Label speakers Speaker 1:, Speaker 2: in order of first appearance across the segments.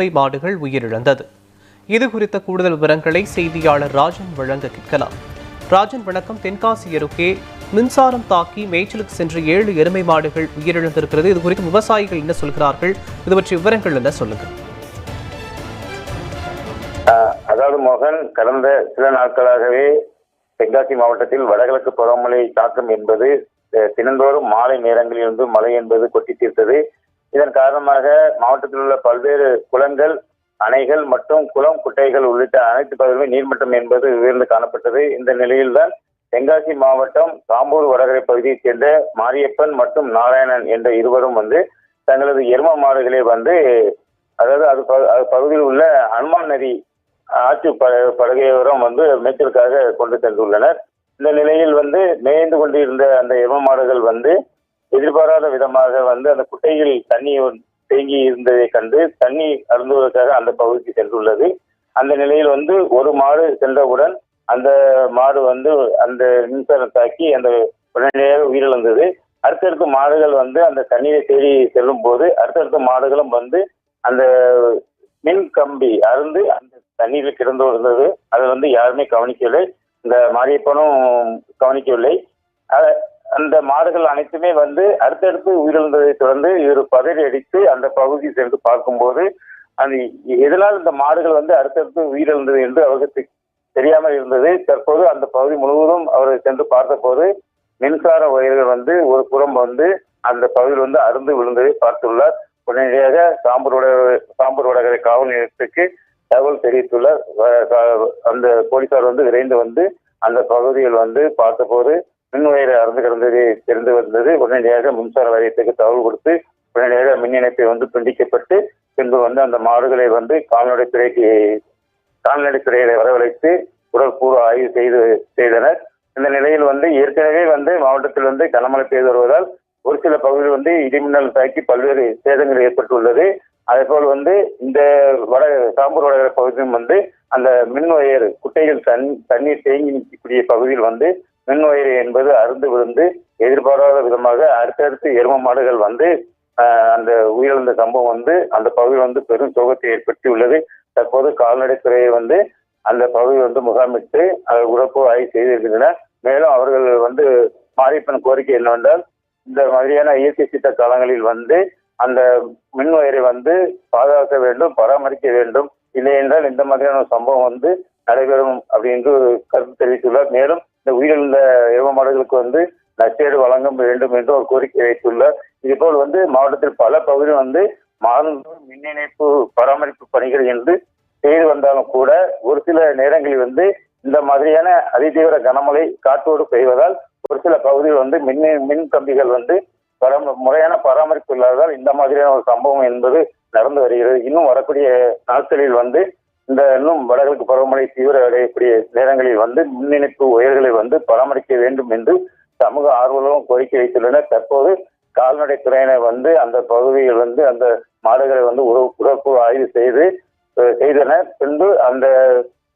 Speaker 1: எருமை மாடுகள் உயிரிழந்தது. இது குறித்த கூடுதல் விவரங்களை செய்தியாளர் ராஜன் வழங்க கேட்கலாம். ராஜன் வணக்கம். தென்காசி அருகே மின்சாரம் தாக்கி மேய்ச்சலுக்கு சென்ற ஏழு எருமை மாடுகள் உயிரிழந்திருக்கிறது. இது குறித்து விவசாயிகள் என்ன சொல்கிறார்கள்? இது பற்றிய விவரங்கள் என்ன சொல்லுங்க.
Speaker 2: அதாவது மோகன் கடந்த சில நாட்களாகவே தென்காசி மாவட்டத்தில் வடகிழக்கு பருவமழை தாக்கம் என்பது தினந்தோறும் மாலை நேரங்களில் இருந்து மழை என்பது கொட்டி தீர்த்தது. இதன் காரணமாக மாவட்டத்தில் உள்ள பல்வேறு குளங்கள் அணைகள் மற்றும் குளம் குட்டைகள் உள்ளிட்ட அனைத்து பகுதிகளிலும் நீர்மட்டம் என்பது உயர்ந்து காணப்பட்டது. இந்த நிலையில்தான் தென்காசி மாவட்டம் காம்பூர் வடகரை பகுதியைச் சேர்ந்த மாரியப்பன் மற்றும் நாராயணன் என்ற இருவரும் வந்து தங்களது எரும மாடுகளை வந்து அதாவது அது அது பகுதியில் உள்ள அனுமான் நதி ஆற்று ப படுகையோரம் வந்து மேய்ச்சலுக்காக கொண்டு சென்றுள்ளனர். இந்த நிலையில் வந்து மேய்ந்து கொண்டிருந்த அந்த எரும மாடுகள் வந்து எதிர்பாராத விதமாக வந்து அந்த குட்டையில் தண்ணி தேங்கி இருந்ததை கண்டு தண்ணி அருந்துவதற்காக அந்த பகுதிக்கு சென்றுள்ளது. அந்த நிலையில் வந்து ஒரு மாடு சென்றவுடன் அந்த மாடு வந்து அந்த மின்சாரம் தாக்கி அந்த உடனடியாக உயிரிழந்தது. அடுத்தடுத்த மாடுகள் வந்து அந்த தண்ணீரை தேடி செல்லும் போது அடுத்தடுத்த மாடுகளும் வந்து அந்த மின் கம்பி அருந்து அந்த தண்ணீரில் கிடந்து இருந்தது அதை வந்து யாருமே கவனிக்கவில்லை. இந்த மாரியப்பனும் கவனிக்கவில்லை. அந்த மாடுகள் அனைத்துமே வந்து அடுத்தடுத்து உயிரிழந்ததை தொடர்ந்து இவர் பதறி அடித்து அந்த பகுதி சென்று பார்க்கும்போது அந்த எதனால் இந்த மாடுகள் வந்து அடுத்தடுத்து உயிரிழந்தது என்று அவருக்கு தெரியாமல் இருந்தது. தற்போது அந்த பகுதி முழுவதும் அவர் சென்று பார்த்தபோது மின்சார வயர்கள் வந்து ஒரு புறம் வந்து அந்த பகுதியில் வந்து அருந்து விழுந்ததை பார்த்துள்ளார். உடனடியாக சாம்பூர் வட சாம்பூர் வடகரை காவல் நிலையத்துக்கு தகவல் தெரிவித்துள்ளார். அந்த போலீசார் வந்து விரைந்து வந்து அந்த பகுதியில் வந்து பார்த்தபோது மின் அறந்து கிடந்தது தெரிந்து வந்தது உடனடியாக மின்சார வாரியத்துக்கு தகவல் கொடுத்து உடனடியாக மின் இணைப்பை வந்து துண்டிக்கப்பட்டு பின்பு வந்து அந்த மாடுகளை வந்து கால்நடைத்துறைக்கு கால்நடைத்துறையை வரவழைத்து உடல் கூறு ஆய்வு செய்து செய்தனர். இந்த நிலையில் வந்து ஏற்கனவே வந்து மாவட்டத்தில் வந்து கனமழை பெய்து வருவதால் ஒரு சில பகுதியில் வந்து இடிமின்னல் தாக்கி பல்வேறு சேதங்கள் ஏற்பட்டுள்ளது. அதே போல் வந்து இந்த வட சாம்பூர் வடகர பகுதியும் வந்து அந்த மின் வயர் குட்டைகள் தண் தண்ணீர் தேங்கி நிற்கக்கூடிய பகுதியில் வந்து மின் என்பது அருந்து விழுந்து எதிர்பாராத விதமாக அடுத்தடுத்து எரும மாடுகள் வந்து அந்த உயிரிழந்த சம்பவம் வந்து அந்த பகுதியில் வந்து பெரும் சோகத்தை ஏற்படுத்தியுள்ளது. தற்போது கால்நடைத்துறையை வந்து அந்த பகுதியில் வந்து முகாமிட்டு அதை உறப்பு ஆய்வு செய்திருக்கின்றனர் மேலும் அவர்கள் வந்து மாரியப்பன் கோரிக்கை என்னவென்றால் இந்த மாதிரியான இயற்கை சீட்ட காலங்களில் வந்து அந்த மின் வயரை வந்து பாதுகாக்க வேண்டும் பராமரிக்க வேண்டும். இல்லை என்றால் இந்த மாதிரியான சம்பவம் வந்து நடைபெறும் அப்படின்னு கருத்து தெரிவித்துள்ளார். மேலும் இந்த உயிரிழந்த எரும மாடுகளுக்கு வந்து நஷ்டேடு வழங்க வேண்டும் என்று ஒரு கோரிக்கை வைத்துள்ளார். இதுபோல் வந்து மாவட்டத்தில் பல பகுதி வந்து மாதந்தோறும் மின் இணைப்பு பராமரிப்பு பணிகள் என்று செய்து வந்தாலும் கூட ஒரு சில நேரங்களில் வந்து இந்த மாதிரியான அதிதீவிர கனமழை காற்றோடு பெய்வதால் ஒரு சில பகுதியில் வந்து மின் மின் கம்பிகள் வந்து பராம முறையான பராமரிப்பு இல்லாததால் இந்த மாதிரியான ஒரு சம்பவம் என்பது நடந்து வருகிறது. இன்னும் வரக்கூடிய நாட்களில் வந்து இந்த இன்னும் வடகிழக்கு பருவமழை தீவிர அடையக்கூடிய நேரங்களில் வந்து முன்னிணைப்பு உயர்களை வந்து பராமரிக்க வேண்டும் என்று சமூக ஆர்வலரும் கோரிக்கை வைத்துள்ளனர். தற்போது கால்நடைத்துறையினர் வந்து அந்த பகுதியில் வந்து அந்த மாடுகளை வந்து உறவு உறப்பு ஆய்வு செய்து செய்தனர். பின்பு அந்த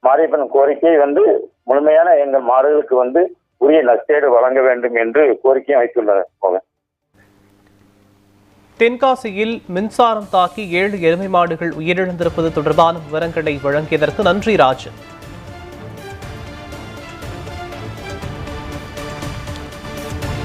Speaker 2: மாரியப்பன் கோரிக்கை வந்து முழுமையான எங்கள் மாடுகளுக்கு வந்து உரிய நஷ்டேடு வழங்க வேண்டும் என்று கோரிக்கையும் வைத்துள்ளனர். மோகன்.
Speaker 1: தென்காசியில் மின்சாரம் தாக்கி ஏழு எருமை மாடுகள் உயிரிழந்திருப்பது தொடர்பான விவரங்களை வழங்கியதற்கு நன்றி ராஜன்.